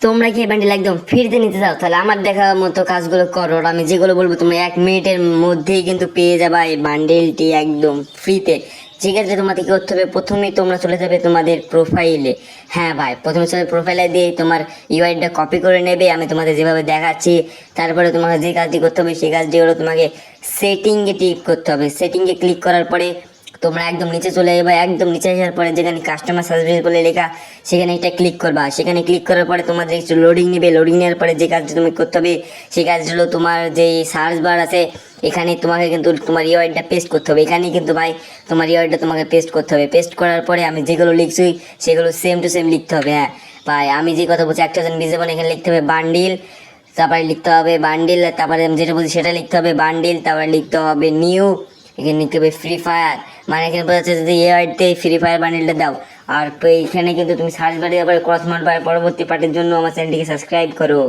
তোমরা কি এই বান্ডিল একদম ফ্রিতে নিতে চাও? তাহলে আমার দেখা মতো কাজগুলো করো। আর আমি যেগুলো বলব তোমরা এক মিনিটের মধ্যেই কিন্তু পেয়ে যাবা এই বান্ডেলটি একদম ফ্রিতে সেক্ষেত্রে তোমাদের কি করতে হবে? প্রথমেই তোমরা চলে যাবে তোমাদের প্রোফাইলে হ্যাঁ ভাই, প্রথমে চলে প্রোফাইলে দিয়ে তোমার ইউআইডিটা কপি করে নেবে। আমি তোমাদের যেভাবে দেখাচ্ছি, তারপরে তোমাকে যে কাজটি করতে হবে, সেই কাজটি হলো তোমাকে সেটিংয়ে ক্লিক করতে হবে। সেটিংয়ে ক্লিক করার পরে তোমরা একদম নিচে চলে যাবে, একদম নিচে আসার পরে যেখানে কাস্টমার সার্ভিস বলে লেখা, সেখানে একটা ক্লিক করবা। সেখানে ক্লিক করার পরে তোমাদের একটু লোডিং নেবে। লোডিং নেওয়ার পরে যে কাজটা তুমি করতে হবে, সেই কাজটা হলো তোমার যে সার্চ বার আছে, এখানে তোমাকে কিন্তু তোমার ইউআইডটা পেস্ট করতে হবে। এখানেই কিন্তু ভাই তোমার ইউআইডটা তোমাকে পেস্ট করতে হবে। পেস্ট করার পরে আমি যেগুলো লিখছি, সেগুলো সেম টু সেম লিখতে হবে হ্যাঁ। ভাই, আমি যে কথা বলছি একটা জন এখানে লিখতে হবে বান্ডিল তারপরে লিখতে হবে বান্ডিল তারপরে আমি যেটা বলছি সেটা লিখতে হবে বান্ডিল তারপরে লিখতে হবে নিউ এখানে হবে ফ্রি ফায়ার মানে এখানে বোঝা যাচ্ছে যদি এআইতে ফ্রি ফায়ার বান্ডিলটা দাও। আর এখানে কিন্তু তুমি সার্চ বাড়ি আবার ক্রস মারবার পরবর্তী পার্টির জন্য আমার চ্যানেলটিকে সাবস্ক্রাইব করো।